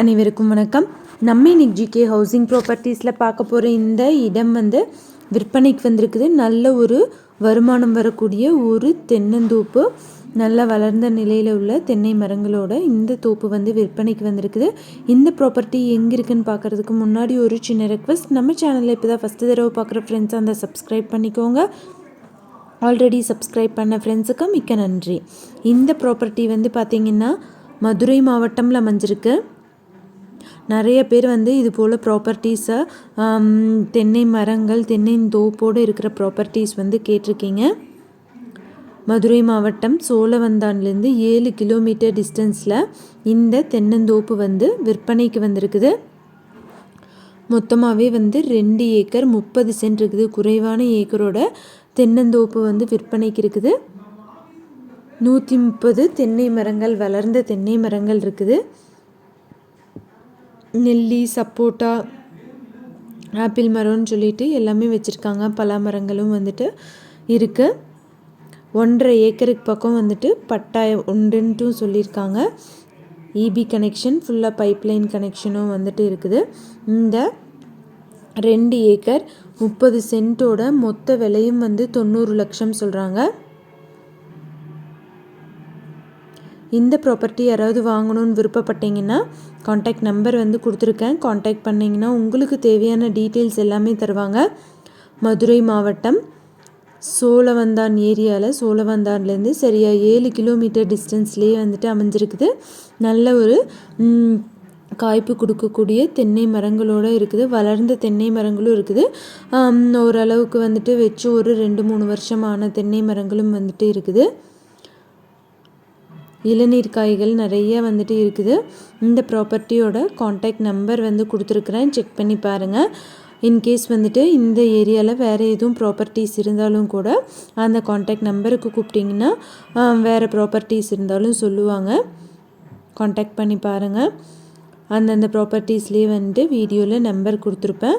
அனைவருக்கும் வணக்கம். நம்ம இன்னைக்கு ஜிகே ஹவுசிங் ப்ராப்பர்ட்டிஸில் பார்க்க போகிற இந்த இடம் வந்து விற்பனைக்கு வந்திருக்குது. நல்ல ஒரு வருமானம் வரக்கூடிய ஒரு தென்னந்தோப்பு. நல்லா வளர்ந்த நிலையில் உள்ள தென்னை மரங்களோட இந்த தோப்பு வந்து விற்பனைக்கு வந்திருக்குது. இந்த ப்ராப்பர்ட்டி எங்கே இருக்குன்னு பார்க்குறதுக்கு முன்னாடி ஒரு சின்ன ரெக்வஸ்ட் நம்ம சேனலில் இப்போ தான் ஃபஸ்ட்டு தடவை பார்க்குற ஃப்ரெண்ட்ஸ் அந்த சப்ஸ்கிரைப் பண்ணிக்கோங்க. ஆல்ரெடி சப்ஸ்கிரைப் பண்ண ஃப்ரெண்ட்ஸுக்கு மிக்க நன்றி. இந்த ப்ராப்பர்ட்டி வந்து பார்த்திங்கன்னா மதுரை மாவட்டம்ல அமைஞ்சிருக்கு. நிறைய பேர் வந்து இது போல் ப்ராப்பர்ட்டிஸை தென்னை மரங்கள் தென்னை தோப்போடு இருக்கிற ப்ராப்பர்ட்டிஸ் வந்து கேட்டிருக்கீங்க. மதுரை மாவட்டம் சோழவந்தான்லேருந்து ஏழு கிலோமீட்டர் டிஸ்டன்ஸில் இந்த தென்னந்தோப்பு வந்து விற்பனைக்கு வந்திருக்குது. மொத்தமாகவே வந்து ரெண்டு ஏக்கர் முப்பது சென்ட் இருக்குது. குறைவான ஏக்கரோட தென்னந்தோப்பு வந்து விற்பனைக்கு இருக்குது. நூற்றி முப்பது தென்னை மரங்கள் வளர்ந்த தென்னை மரங்கள் இருக்குது. நெல்லி சப்போட்டா ஆப்பிள் மரம்னு சொல்லிட்டு எல்லாமே வச்சுருக்காங்க. பலா மரங்களும் வந்துட்டு இருக்குது ஒன்றரை ஏக்கருக்கு பக்கம் வந்துட்டு பட்டாயம் உண்டுன்ட்டும் சொல்லியிருக்காங்க. இபி கனெக்ஷன் ஃபுல்லாக பைப்லைன் கனெக்ஷனும் வந்துட்டு இருக்குது. இந்த ரெண்டு ஏக்கர் முப்பது சென்ட்டோட மொத்த விலையும் வந்து தொண்ணூறு லட்சம் சொல்கிறாங்க இந்த ப்ராப்பர்ட்டி யாராவது வாங்கணும்னு விருப்பப்பட்டீங்கன்னா காண்டாக்ட் நம்பர் வந்து கொடுத்துருக்கேன். காண்டாக்ட் பண்ணிங்கன்னா உங்களுக்கு தேவையான டீட்டெயில்ஸ் எல்லாமே தருவாங்க. மதுரை மாவட்டம் சோழவந்தான் ஏரியாவில் சோழவந்தான்லேருந்து சரியாக ஏழு கிலோமீட்டர் டிஸ்டன்ஸ்லேயே வந்துட்டு அமைஞ்சிருக்குது. நல்ல ஒரு காய்ப்பு கொடுக்கக்கூடிய தென்னை மரங்களோடு இருக்குது. வளர்ந்த தென்னை மரங்களும் இருக்குது. ஓரளவுக்கு வந்துட்டு வச்சு ஒரு ரெண்டு மூணு வருஷமான தென்னை மரங்களும் வந்துட்டு இருக்குது. இளநீர் காய்கள் நிறைய வந்துட்டு இருக்குது. இந்த ப்ராப்பர்ட்டியோட காண்டாக்ட் நம்பர் வந்து கொடுத்துருக்குறேன். செக் பண்ணி பாருங்கள் இன்கேஸ் வந்துட்டு இந்த ஏரியாவில் வேறு எதுவும் ப்ராப்பர்ட்டிஸ் இருந்தாலும் கூட அந்த காண்டாக்ட் நம்பருக்கு கூப்பிட்டிங்கன்னா வேறு ப்ராப்பர்ட்டிஸ் இருந்தாலும் சொல்லுவாங்க. காண்டாக்ட் பண்ணி பாருங்கள் அந்தந்த ப்ராப்பர்ட்டிஸ்லேயே வந்துட்டு வீடியோவில் நம்பர் கொடுத்துருப்பேன்.